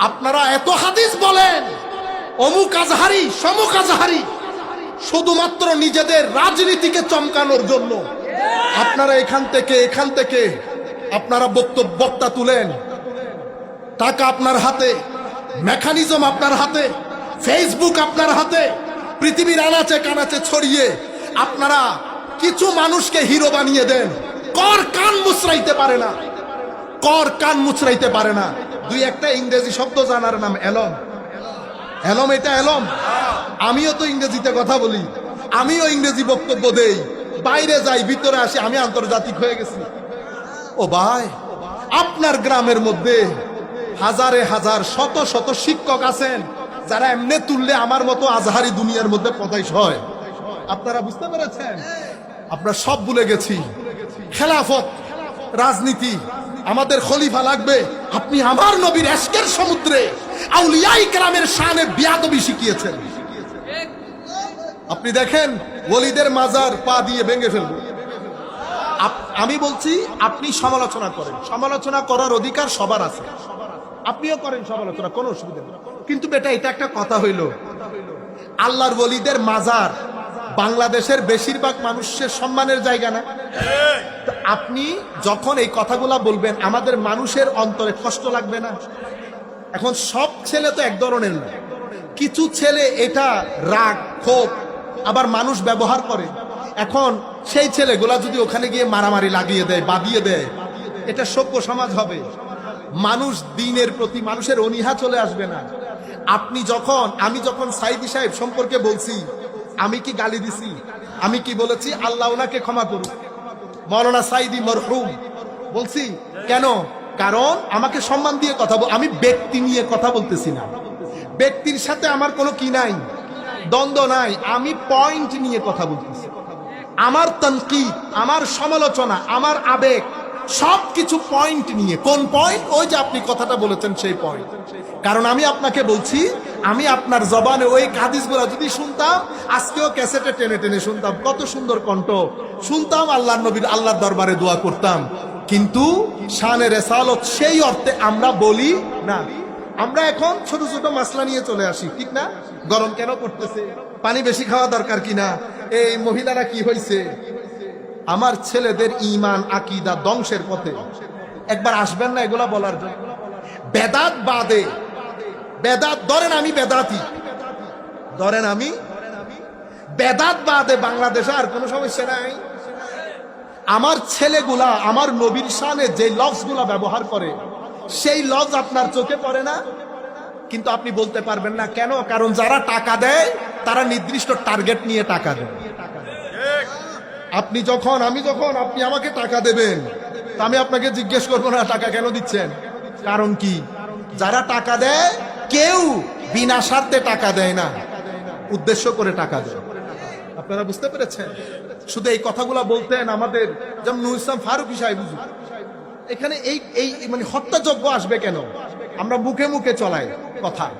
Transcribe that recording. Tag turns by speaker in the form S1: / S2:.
S1: আপনারা এত হাদিস বলেন। অমুক আজহারি, সমুক আজহারি। শুধুমাত্র নিজেদের রাজনীতিকে চমকানোর জন্য। আপনারা এখান থেকে এখান থেকে আপনারা বক্তব্য বক্তা তুলেন। টাকা আপনার হাতে, মেকানিজম আপনার হাতে, ফেসবুক আপনার হাতে, পৃথিবীর আনাচে কানাচে ছড়িয়ে আপনারা কিছু মানুষকে হিরো বানিয়ে দেন। কর কান মুচড়াইতে পারে না। কর কান মুচড়াইতে পারে না। দুই একটা ইংরেজি শব্দ জানার নাম এলম এলম এটা এলম আমিও তো ইংরেজিতে কথা বলি। আমিও ইংরেজি বক্তব্য দেই। বাইরে যাই, ভিতরে আসি, আমি আন্তর্জাতিক হয়ে গেছি। ও ভাই, আপনার গ্রামের মধ্যে হাজারে হাজার, শত শত শিক্ষক আছেন, যারা এমনি তুললে আমার মতো আজহারি দুনিয়ার মধ্যে পদাইশ হয়। আপনারা বুঝতে পেরেছেন? আপনার সব ভুলে গেছি। খেলাফত, রাজনীতি, আমাদের খলিফা লাগবে। আপনি আমার নবীর এসকের সমুদ্রে আউলিয়াই গ্রামের শানে বিয়াদবি শিখিয়েছেন। আপনি দেখেন, ওলিদের মাজার পা দিয়ে ভেঙে ফেলব। আমি বলছি, আপনি সমালোচনা করেন। সমালোচনা করার অধিকার সবার আছে। আপনিও করেন সমালোচনা, কোনো অসুবিধা নেই। কিন্তু বেটা, এটা একটা কথা হইল। আল্লাহর ওলিদের মাজার বাংলাদেশের বেশিরভাগ মানুষের সম্মানের জায়গা না? আপনি যখন এই কথাগুলা বলবেন, আমাদের মানুষের অন্তরে কষ্ট লাগবে না। এখন সব ছেলে তো এক ধরনের না। কিছু ছেলে এটা রাগ, ক্ষোভ, আবার মানুষ ব্যবহার করে। এখন সেই ছেলেগুলা যদি ওখানে গিয়ে মারামারি লাগিয়ে দেয় বাদিয়ে দেয়, এটা সভ্য সমাজ হবে। মানুষ দিনের প্রতি মানুষের অনীহা চলে আসবে না। আপনি যখন, আমি যখন সাইদি সাহেব সম্পর্কে বলছি, আমি কি গালি দিছি? আমি কি বলেছি? আল্লাহ ওনাকে ক্ষমা করুন মৌলানা সাইদি মরহুম। বলছি, কেন? কারণ আমাকে সম্মান দিয়ে কথা আমি ব্যক্তি নিয়ে কথা বলতেছি না। ব্যক্তির সাথে আমার কোনো কি নাই? দ্বন্দ্ব নাই। আমি পয়েন্ট নিয়ে কথা বলতেছি। আমার তনকি আমার সমালোচনা, আমার আবেগ সব কিছু পয়েন্ট নিয়ে। কোন পয়েন্ট ওই যে আপনি কথাটা বলেছেন সেই পয়েন্ট কারণ আমি আপনাকে বলছি, আমি আপনার জবানে ওই কাদিসগুলো যদি শুনতাম, আজকেও ক্যাসেটে টেনে টেনে শুনতাম। কত সুন্দর কণ্ঠ। শুনতাম আল্লাহ নবীর, আল্লাহর দরবারে দোয়া করতাম। কিন্তু শানে রেসালত সেই অর্থে আমরা বলি না। আমরা এখন ছোট ছোট মাসলা নিয়ে চলে আসি, ঠিক না? গরম কেন করতেছে পানি বেশি খাওয়া দরকার কিনা? এই মহিলারা কি হয়েছে আমার ছেলেদের ইমান আকিদা ধ্বংসের পথে। একবার আসবেন না এগুলা বলার জন্য। বেদাত বাদে, বেদাত ধরেন আমি বেদাতি। ধরেন আমি? বেদাত বাদে বাংলাদেশে আর কোনো সমস্যা নাই। আমার ছেলেগুলা, আমার নবীর শানে যে লফজগুলা ব্যবহার করে, সেই লফজ আপনার চোখে পড়ে না? কিন্তু আপনি বলতে পারবেন না কেন? কারণ যারা টাকা দেয়, তারা নির্দিষ্ট টার্গেট নিয়ে টাকা দেয়। আপনি যখন, আমি যখন, আপনি আমাকে টাকা দেবেন, তা আমি আপনাকে জিজ্ঞেস করব না, টাকা কেন দিচ্ছেন? কারণ কি? যারা টাকা দেয়, কেউ বিনা স্বার্থে টাকা দেয় না। উদ্দেশ্য করে টাকা দেয়। আপনারা বুঝতে পেরেছেন? শুধু এই কথাগুলা বলতেন আমাদের যেমন নুর ইসলাম ফারুকি সাহেব। এখানে এই এই মানে হত্যাযজ্ঞ আসবে কেন? আমরা মুখে মুখে চলাই কথা।